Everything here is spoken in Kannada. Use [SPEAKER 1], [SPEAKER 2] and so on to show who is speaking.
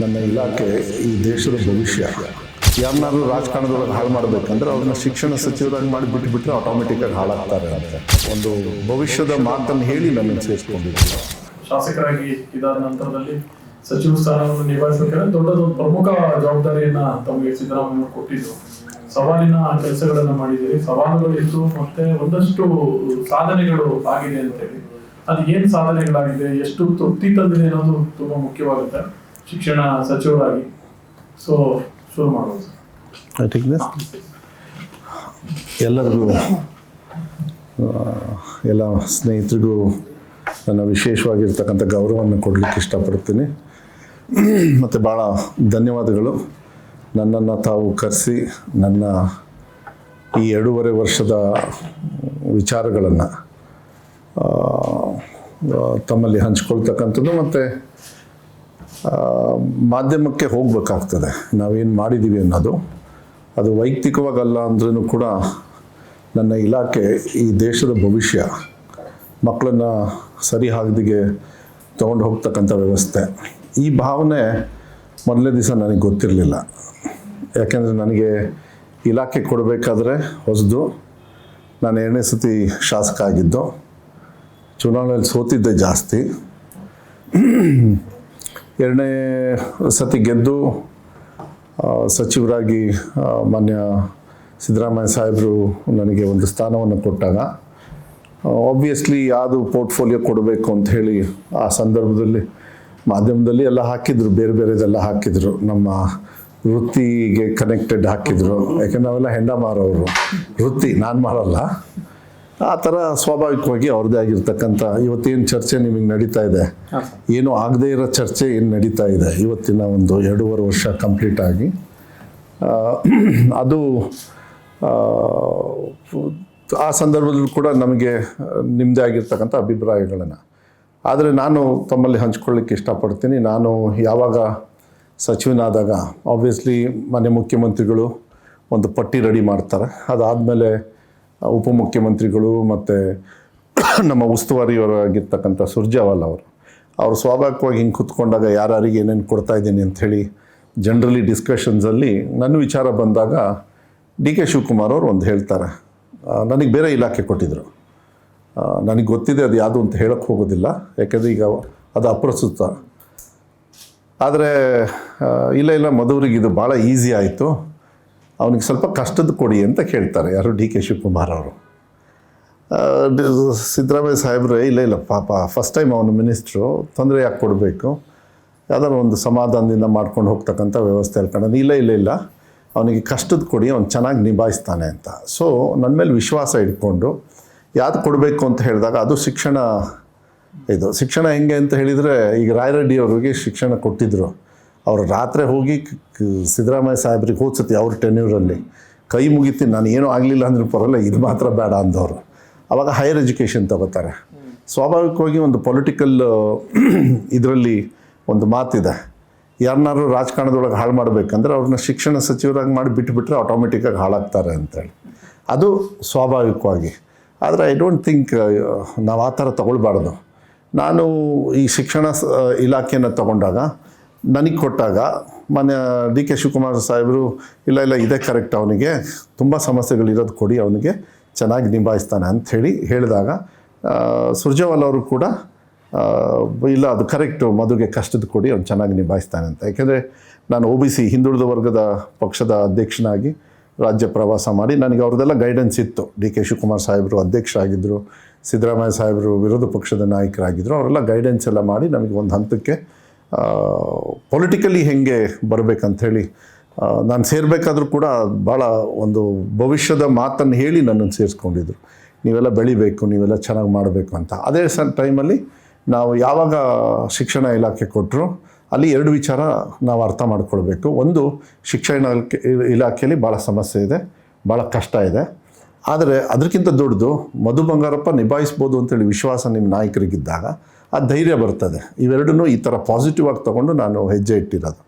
[SPEAKER 1] ನನ್ನ ಇಲಾಖೆ ಈ ದೇಶದ ಭವಿಷ್ಯ. ಯಾರನ್ನಾದ್ರೂ ರಾಜಕಾರಣದೊಳಗೆ ಹಾಳು ಮಾಡಬೇಕಂದ್ರೆ ಅವ್ರನ್ನ ಶಿಕ್ಷಣ ಸಚಿವರಾಗಿ ಮಾಡಿ ಬಿಟ್ಟು ಬಿಟ್ಟರೆ ಆಟೋಮೆಟಿಕ್ಕಾಗಿ ಹಾಳಾಗ್ತಾರೆ ಅಂತ. ಒಂದು ಭವಿಷ್ಯದ ಮಾತನ್ನು ಹೇಳಿ ನನ್ನ ಸೇರಿಸ್ಕೊಂಡಿದ್ದೀನಿ
[SPEAKER 2] ಶಾಸಕರಾಗಿ ಇದಾದ ನಂತರದಲ್ಲಿ ಸಚಿವ ಸ್ಥಾನವನ್ನು ನಿಭಾಯಿಸಬೇಕಾದ್ರೆ ದೊಡ್ಡದೊಂದು ಪ್ರಮುಖ ಜವಾಬ್ದಾರಿಯನ್ನ ತಮಗೆ ಸಿದ್ದರಾಮಯ್ಯ ಕೊಟ್ಟಿದ್ದು ಸವಾಲಿನ ಕೆಲಸಗಳನ್ನ ಮಾಡಿದ್ದೀರಿ. ಸವಾಲುಗಳು ಇತ್ತು ಮತ್ತೆ ಒಂದಷ್ಟು ಸಾಧನೆಗಳು ಆಗಿದೆ ಅಂತ ಹೇಳಿ ಅದು ಏನ್ ಸಾಧನೆಗಳಾಗಿದೆ, ಎಷ್ಟು ತೃಪ್ತಿ ತಂದಿದೆ ಅನ್ನೋದು ತುಂಬಾ ಮುಖ್ಯವಾಗುತ್ತೆ. ಶಿಕ್ಷಣ ಸಚಿವರಾಗಿ. ಸೊ ಶುರು ಮಾಡೋದು.
[SPEAKER 1] ಎಲ್ಲರಿಗೂ ಎಲ್ಲ ಸ್ನೇಹಿತರಿಗೂ ನನ್ನ ವಿಶೇಷವಾಗಿರ್ತಕ್ಕಂಥ ಗೌರವವನ್ನು ಕೊಡಲಿಕ್ಕೆ ಇಷ್ಟಪಡ್ತೀನಿ. ಮತ್ತು ಭಾಳ ಧನ್ಯವಾದಗಳು. ನನ್ನನ್ನು ತಾವು ಕರೆಸಿ ನನ್ನ ಈ ಎರಡೂವರೆ ವರ್ಷದ ವಿಚಾರಗಳನ್ನು ತಮ್ಮಲ್ಲಿ ಹಂಚ್ಕೊಳ್ತಕ್ಕಂಥದ್ದು. ಮತ್ತು ಮಾಧ್ಯಮಕ್ಕೆ ಹೋಗಬೇಕಾಗ್ತದೆ. ನಾವೇನು ಮಾಡಿದ್ದೀವಿ ಅನ್ನೋದು. ಅದು ವೈಯಕ್ತಿಕವಾಗಲ್ಲ ಅಂದ್ರೂ ಕೂಡ ನನ್ನ ಇಲಾಖೆ ಈ ದೇಶದ ಭವಿಷ್ಯ ಮಕ್ಕಳನ್ನು ಸರಿ ಹಾದಿಗೆ ತೊಗೊಂಡು ಹೋಗ್ತಕ್ಕಂಥ ವ್ಯವಸ್ಥೆ. ಈ ಭಾವನೆ ಮೊದಲನೇ ದಿವಸ ನನಗೆ ಗೊತ್ತಿರಲಿಲ್ಲ. ಯಾಕೆಂದರೆ ನನಗೆ ಇಲಾಖೆ ಕೊಡಬೇಕಾದ್ರೆ ಹೊಸದು, ನಾನು ಎರಡನೇ ಸತಿ ಶಾಸಕ ಆಗಿದ್ದು ಚುನಾವಣೆಯಲ್ಲಿ ಸೋತಿದ್ದೆ ಜಾಸ್ತಿ. ಎರಡನೇ ಸತಿ ಗೆದ್ದು ಸಚಿವರಾಗಿ ಮಾನ್ಯ ಸಿದ್ದರಾಮಯ್ಯ ಸಾಹೇಬರು ನನಗೆ ಒಂದು ಸ್ಥಾನವನ್ನು ಕೊಟ್ಟಾಗ ಆಬ್ವಿಯಸ್ಲಿ ಯಾವುದು ಪೋರ್ಟ್ಫೋಲಿಯೋ ಕೊಡಬೇಕು ಅಂತ ಹೇಳಿ ಆ ಸಂದರ್ಭದಲ್ಲಿ ಮಾಧ್ಯಮದಲ್ಲಿ ಎಲ್ಲ ಹಾಕಿದ್ರು, ಬೇರೆ ಬೇರೆದೆಲ್ಲ ಹಾಕಿದ್ರು. ನಮ್ಮ ವೃತ್ತಿಗೆ ಕನೆಕ್ಟೆಡ್ ಹಾಕಿದ್ರು. ಯಾಕೆಂದ್ರೆ ನಾವೆಲ್ಲ ಹೆಂಡ ಮಾರೋರು ವೃತ್ತಿ, ನಾನು ಮಾರಲ್ಲ. ಆ ಥರ ಸ್ವಾಭಾವಿಕವಾಗಿ ಅವ್ರದ್ದೇ ಆಗಿರ್ತಕ್ಕಂಥ ಇವತ್ತೇನು ಚರ್ಚೆ ನಿಮಗೆ ನಡೀತಾ ಇದೆ? ಏನು ಆಗದೇ ಇರೋ ಚರ್ಚೆ ಏನು ನಡೀತಾ ಇದೆ? ಇವತ್ತಿನ ಒಂದು ಎರಡೂವರೆ ವರ್ಷ ಕಂಪ್ಲೀಟ್ ಆಗಿ. ಅದು ಆ, ಸಂದರ್ಭದಲ್ಲೂ ಕೂಡ ನಮಗೆ ನಿಮ್ಮದೇ ಆಗಿರ್ತಕ್ಕಂಥ ಅಭಿಪ್ರಾಯಗಳನ್ನು. ಆದರೆ ನಾನು ತಮ್ಮಲ್ಲಿ ಹಂಚ್ಕೊಳ್ಳಿಕ್ಕೆ ಇಷ್ಟಪಡ್ತೀನಿ. ನಾನು ಯಾವಾಗ ಸಚಿವನಾದಾಗ ಆಬ್ವಿಯಸ್ಲಿ ಮನೆ ಮುಖ್ಯಮಂತ್ರಿಗಳು ಒಂದು ಪಟ್ಟಿ ರೆಡಿ ಮಾಡ್ತಾರೆ. ಅದಾದಮೇಲೆ ಉಪಮುಖ್ಯಮಂತ್ರಿಗಳು ಮತ್ತು ನಮ್ಮ ಉಸ್ತುವಾರಿಯವರಾಗಿರ್ತಕ್ಕಂಥ ಸುರ್ಜಾವಾಲ್ ಅವರು ಅವರು ಸ್ವಾಭಾವಿಕವಾಗಿ ಹಿಂಗೆ ಕುತ್ಕೊಂಡಾಗ ಯಾರ್ಯಾರಿಗೆ ಏನೇನು ಕೊಡ್ತಾ ಇದ್ದೀನಿ ಅಂಥೇಳಿ ಜನರಲಿ ಡಿಸ್ಕಷನ್ಸಲ್ಲಿ ನನ್ನ ವಿಚಾರ ಬಂದಾಗ ಡಿ ಕೆ ಶಿವಕುಮಾರ್ ಅವರು ಒಂದು ಹೇಳ್ತಾರೆ. ನನಗೆ ಬೇರೆ ಇಲಾಖೆ ಕೊಟ್ಟಿದ್ದರು ನನಗೆ ಗೊತ್ತಿದೆ ಅದು ಯಾವುದು ಅಂತ ಹೇಳಕ್ಕೆ ಹೋಗೋದಿಲ್ಲ, ಯಾಕೆಂದರೆ ಈಗ ಅದು ಅಪ್ರಸ್ತುತ. ಆದರೆ ಇಲ್ಲ ಇಲ್ಲ ಮಧುವರಿಗೆ ಇದು ಭಾಳ ಈಸಿ ಆಯಿತು. ಅವನಿಗೆ ಸ್ವಲ್ಪ ಕಷ್ಟದ ಕೊಡಿ ಅಂತ ಕೇಳ್ತಾರೆ ಯಾರು ಡಿ ಕೆ ಶಿವಕುಮಾರ್ ಅವರು. ಸಿದ್ದರಾಮಯ್ಯ ಸಾಹೇಬ್ರೆ, ಇಲ್ಲ ಇಲ್ಲ, ಪಾಪ ಫಸ್ಟ್ ಟೈಮ್ ಅವನು ಮಿನಿಸ್ಟ್ರು ತೊಂದರೆ ಯಾಕೆ ಕೊಡಬೇಕು? ಯಾವ್ದಾದ್ರು ಒಂದು ಸಮಾಧಾನದಿಂದ ಮಾಡ್ಕೊಂಡು ಹೋಗ್ತಕ್ಕಂಥ ವ್ಯವಸ್ಥೆ ಹೇಳ್ಕೊಂಡು ಇಲ್ಲ ಇಲ್ಲ ಇಲ್ಲ, ಅವನಿಗೆ ಕಷ್ಟದ ಕೊಡಿ, ಅವ್ನು ಚೆನ್ನಾಗಿ ನಿಭಾಯಿಸ್ತಾನೆ ಅಂತ. ಸೊ ನನ್ನ ಮೇಲೆ ವಿಶ್ವಾಸ ಇಟ್ಕೊಂಡು, ಯಾವ್ದು ಕೊಡಬೇಕು ಅಂತ ಹೇಳಿದಾಗ ಅದು ಶಿಕ್ಷಣ, ಇದು ಶಿಕ್ಷಣ ಹೆಂಗೆ ಅಂತ ಹೇಳಿದರೆ, ಈಗ ರಾಯರೆಡ್ಡಿ ಅವರಿಗೆ ಶಿಕ್ಷಣ ಕೊಟ್ಟಿದ್ದರು ಅವರು ರಾತ್ರಿ ಹೋಗಿ ಸಿದ್ದರಾಮಯ್ಯ ಸಾಹೇಬ್ರಿಗೆ ಹೋದ್ಸತಿ ಅವ್ರ ಟೆನ್ಯೂರಲ್ಲಿ ಕೈ ಮುಗಿತಿ, ನಾನು ಏನೂ ಆಗಲಿಲ್ಲ ಅಂದ್ರೆ ಪರಲ್ಲ ಇದು ಮಾತ್ರ ಬೇಡ ಅಂದವರು. ಆವಾಗ ಹೈಯರ್ ಎಜುಕೇಷನ್ ತಗೋತಾರೆ. ಸ್ವಾಭಾವಿಕವಾಗಿ ಒಂದು ಪೊಲಿಟಿಕಲ್ ಇದರಲ್ಲಿ ಒಂದು ಮಾತಿದೆ. ಯಾರನ್ನಾರು ರಾಜಕಾರಣದೊಳಗೆ ಹಾಳು ಮಾಡಬೇಕಂದ್ರೆ ಅವ್ರನ್ನ ಶಿಕ್ಷಣ ಸಚಿವರಾಗಿ ಮಾಡಿ ಬಿಟ್ಟುಬಿಟ್ರೆ ಆಟೋಮೆಟಿಕ್ಕಾಗಿ ಹಾಳಾಗ್ತಾರೆ ಅಂತೇಳಿ. ಅದು ಸ್ವಾಭಾವಿಕವಾಗಿ. ಆದರೆ ಐ ಡೋಂಟ್ ಥಿಂಕ್ ನಾವು ಆ ಥರ ತಗೊಳ್ಬಾರ್ದು. ನಾನು ಈ ಶಿಕ್ಷಣ ಇಲಾಖೆಯನ್ನು ತಗೊಂಡಾಗ ನನಗೆ ಕೊಟ್ಟಾಗ ಮನೆ, ಡಿ ಕೆ ಶಿವಕುಮಾರ್ ಸಾಹೇಬರು, ಇಲ್ಲ ಇಲ್ಲ, ಇದೇ ಕರೆಕ್ಟ್ ಅವನಿಗೆ. ತುಂಬ ಸಮಸ್ಯೆಗಳಿರೋದು ಕೊಡಿ, ಅವನಿಗೆ ಚೆನ್ನಾಗಿ ನಿಭಾಯಿಸ್ತಾನೆ ಅಂಥೇಳಿ ಹೇಳಿದಾಗ ಸುರ್ಜೇವಾಲ್ ಅವರು ಕೂಡ ಇಲ್ಲ, ಅದು ಕರೆಕ್ಟು ಮಧುಗೆ ಕಷ್ಟದ ಕೊಡಿ, ಅವ್ನು ಚೆನ್ನಾಗಿ ನಿಭಾಯಿಸ್ತಾನೆ ಅಂತ. ಯಾಕೆಂದರೆ ನಾನು ಒ ಬಿ ಸಿ ಹಿಂದುಳಿದ ವರ್ಗದ ಪಕ್ಷದ ಅಧ್ಯಕ್ಷನಾಗಿ ರಾಜ್ಯ ಪ್ರವಾಸ ಮಾಡಿ, ನನಗೆ ಅವ್ರದ್ದೆಲ್ಲ ಗೈಡೆನ್ಸ್ ಇತ್ತು. ಡಿ ಕೆ ಶಿವಕುಮಾರ್ ಸಾಹೇಬರು ಅಧ್ಯಕ್ಷರಾಗಿದ್ದರು ಸಿದ್ದರಾಮಯ್ಯ ಸಾಹೇಬರು ವಿರೋಧ ಪಕ್ಷದ ನಾಯಕರಾಗಿದ್ದರು ಅವರೆಲ್ಲ ಗೈಡೆನ್ಸ್ ಎಲ್ಲ ಮಾಡಿ, ನಮಗೆ ಒಂದು ಹಂತಕ್ಕೆ ಪೊಲಿಟಿಕಲಿ ಹೆಂಗೆ ಬರಬೇಕಂಥೇಳಿ ನಾನು ಸೇರಬೇಕಾದ್ರೂ ಕೂಡ ಭಾಳ ಒಂದು ಭವಿಷ್ಯದ ಮಾತನ್ನು ಹೇಳಿ ನನ್ನನ್ನು ಸೇರಿಸ್ಕೊಂಡಿದ್ರು. ನೀವೆಲ್ಲ ಬೆಳಿಬೇಕು, ನೀವೆಲ್ಲ ಚೆನ್ನಾಗಿ ಮಾಡಬೇಕು ಅಂತ. ಅದೇ ಸ ಟೈಮಲ್ಲಿ ನಾವು ಯಾವಾಗ ಶಿಕ್ಷಣ ಇಲಾಖೆ ಕೊಟ್ಟರು ಅಲ್ಲಿ ಎರಡು ವಿಚಾರ ನಾವು ಅರ್ಥ ಮಾಡ್ಕೊಳ್ಬೇಕು. ಒಂದು, ಶಿಕ್ಷಣ ಇಲಾಖೆ, ಇಲಾಖೆಯಲ್ಲಿ ಭಾಳ ಸಮಸ್ಯೆ ಇದೆ, ಭಾಳ ಕಷ್ಟ ಇದೆ. ಆದರೆ ಅದಕ್ಕಿಂತ ದೊಡ್ಡದು ಮಧು ಬಂಗಾರಪ್ಪ ನಿಭಾಯಿಸ್ಬೋದು ಅಂತೇಳಿ ವಿಶ್ವಾಸ ನಿಮ್ಮ ನಾಯಕರಿಗಿದ್ದಾಗ ಆ ಧೈರ್ಯ ಬರ್ತದೆ. ಇವೆರಡನ್ನೂ ಈ ಥರ ಪಾಸಿಟಿವ್ ಆಗಿ ತೊಗೊಂಡು ನಾನು ಹೆಜ್ಜೆ ಇಟ್ಟಿರೋದು.